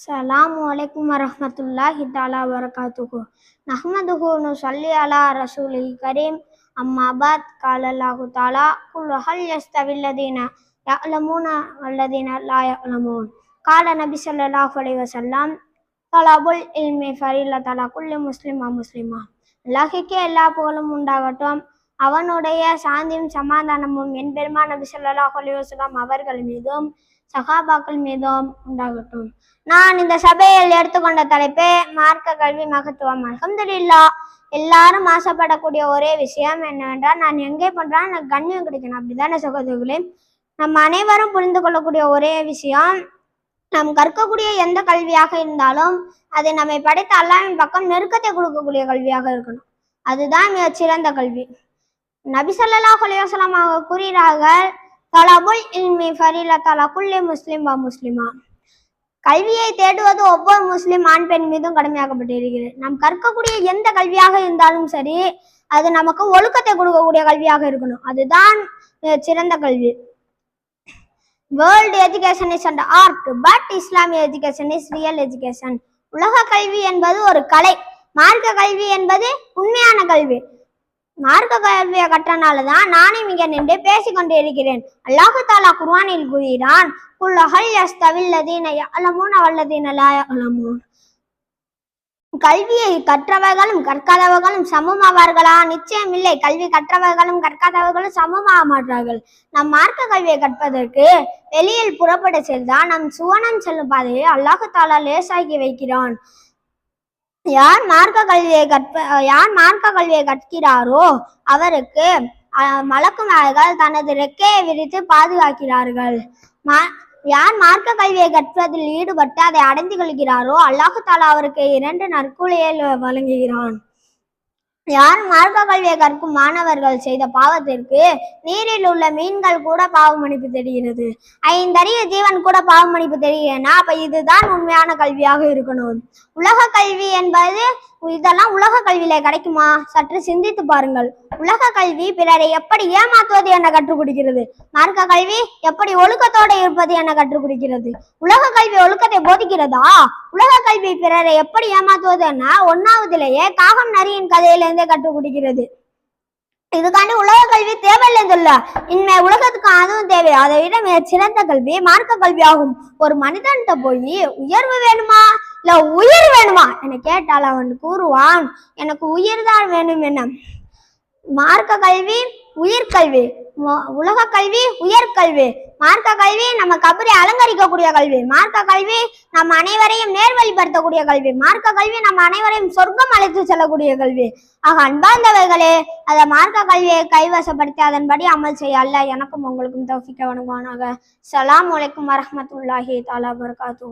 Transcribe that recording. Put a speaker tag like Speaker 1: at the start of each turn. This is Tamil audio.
Speaker 1: السلام عليكم ورحمة الله تعالى وبركاته نحمده ونصلي على رسوله الكريم أما بعد قال الله تعالى قل هل يستوي الذين يعلمون والذين لا يعلمون قال النبي صلى الله عليه وسلم طلب العلم فريضة على كل مسلم ومسلمة அல்லாஹுக்கே எல்லா புகழும் உண்டாகட்டும் அவனுடைய சாந்தியும் சமாதானமும் என் பெருமா நபி ஸல்லல்லாஹு அலைஹி வஸல்லம் அவர்கள் மீதும் சகாபாக்கள் மீதும் உண்டாகட்டும். நான் இந்த சபையில் எடுத்துக்கொண்ட தலைப்பே மார்க்க கல்வி மகத்துவம். அல்ஹம்துலில்லா எல்லாரும் ஆசைப்படக்கூடிய ஒரே விஷயம் என்னவென்றால் நான் எங்கே பண்றேன் எனக்கு கண்ணியம் கிடைக்கணும். அப்படிதானே சகோதரர்களே? நம்ம அனைவரும் புரிந்து கொள்ளக்கூடிய ஒரே விஷயம் நாம் கற்கக்கூடிய எந்த கல்வியாக இருந்தாலும் அது நம்மை படைத்த அல்லாவின் பக்கம் நெருக்கத்தை கொடுக்கக்கூடிய கல்வியாக இருக்கணும். அதுதான் மிகச் சிறந்த கல்வி. நபி ஸல்லல்லாஹு கூறுகிறார்கள் தலாபுல் இல்மி ஃபரில தலா குல்லி முஸ்லிம் வா முஸ்லிமா. கல்வியை தேடுவது ஒவ்வொரு முஸ்லிம் ஆண் பெண் மீதும் கடமையாக்கப்பட்டிருக்கிறது. நாம் கற்கக்கூடிய எந்த கல்வியாக இருந்தாலும் சரி அது நமக்கு ஒழுக்கத்தை கொடுக்கக்கூடிய கல்வியாக இருக்கணும். அதுதான் சிறந்த கல்வி. World education is and art but இஸ்லாமிய எஜுகேஷன் இஸ் ரியல் எஜுகேஷன் உலக கல்வி என்பது ஒரு கலை. மார்க்க கல்வி என்பது உண்மையான கல்வி. மார்க்க கல்வியை கற்றனால தான் நானே இங்க நின்று பேசிக்கொண்டு இருக்கிறேன். அல்லாஹு தாலா குர்வானில் கூறுகிறான் குல் எஸ் தவில்லதீன யஅலமூன அவல்லதீன லா கல்வியை கற்றவர்களும் கற்காதவர்களும் சமமாவார்களா நிச்சயம் இல்லை. கல்வி கற்றவர்களும் கற்காதவர்களும் சமமாக மாட்டார்கள் நம் மார்க்க கல்வியை கற்பதற்கு வெளியில் புறப்பட செல்தான் நம் சுவனம் செல்லும் பாதையை அல்லாஹு தாலா லேசாக்கி வைக்கிறான். யார் மார்க்க கல்வியை கற்ப யார் மார்க்க கல்வியை கற்கிறாரோ அவருக்கு அஹ், மலக்குமார்கள் தனது ரெக்கையை விரித்து பாதுகாக்கிறார்கள். மா யார் மார்க்க கல்வியை கற்பதில் ஈடுபட்டு அதை அடைந்து கொள்கிறாரோ அல்லாஹு தாலா அவருக்கு இரண்டு நற்கூலியை வழங்குகிறான். யார் மார்க்க கல்வியை கற்கும் மாணவர்கள் செய்த பாவத்திற்கு நீரில் உள்ள மீன்கள் கூட பாவமணிப்பு தெரிகிறது. ஐந்தறிய ஜீவன் கூட பாவமணிப்பு தெரிகிறேன்னா அப்ப இதுதான் உண்மையான கல்வியாக இருக்கணும். உலக கல்வி என்பது இதெல்லாம் உலக கல்வியில கிடைக்குமா? சற்று சிந்தித்து பாருங்கள். உலக கல்வி பிறரை எப்படி ஏமாத்துவது என கற்றுக் கொடுக்கிறது மார்க்க கல்வி எப்படி ஒழுக்கத்தோடு இருப்பது என கற்றுக் கொடுக்கிறது உலக கல்வி ஒழுக்கத்தை போதிக்கிறதா? உலக கல்வி பிறரை எப்படி ஏமாத்துவது என ஒன்னாவதிலேயே காகம் நரியின் கதையிலிருந்தே கற்றுக் கொடுக்கிறது இதுக்காண்டி உலக கல்வி தேவையில்லைன்னு இல்ல இன்மை உலகத்துக்கு அதுவும் தேவை. அதை விட மிக சிறந்த கல்வி மார்க்க கல்வி ஆகும் ஒரு மனிதன்கிட்ட போய் உயர்வு வேணுமா? இல்ல உயிர் வேணுமா? என கேட்டால் அவன் கூறுவான். எனக்கு உயிர் தான் வேணும் என்ன? மார்க்க கல்வி உயிர்கல்வி கல்வி. உலக கல்வி உயர்கல்வி மார்க்க கல்வி நம்ம கபரை அலங்கரிக்கக்கூடிய கல்வி. மார்க்க கல்வி நம்ம அனைவரையும் நேர்வழிப்படுத்தக்கூடிய கல்வி. மார்க்க கல்வி நம்ம அனைவரையும் சொர்க்கம் அழைத்து செல்லக்கூடிய கல்வி. ஆக அன்பார்ந்தவர்களே அதை மார்க்க கல்வியை கைவசப்படுத்தி அதன்படி அமல் செய்ய அல்ல. எனக்கும் உங்களுக்கும் தௌஃபிக்க வணங்குவானாக. சலாம் வலைக்கும் வரமத்துல்லாஹி தாலா பர்காத்து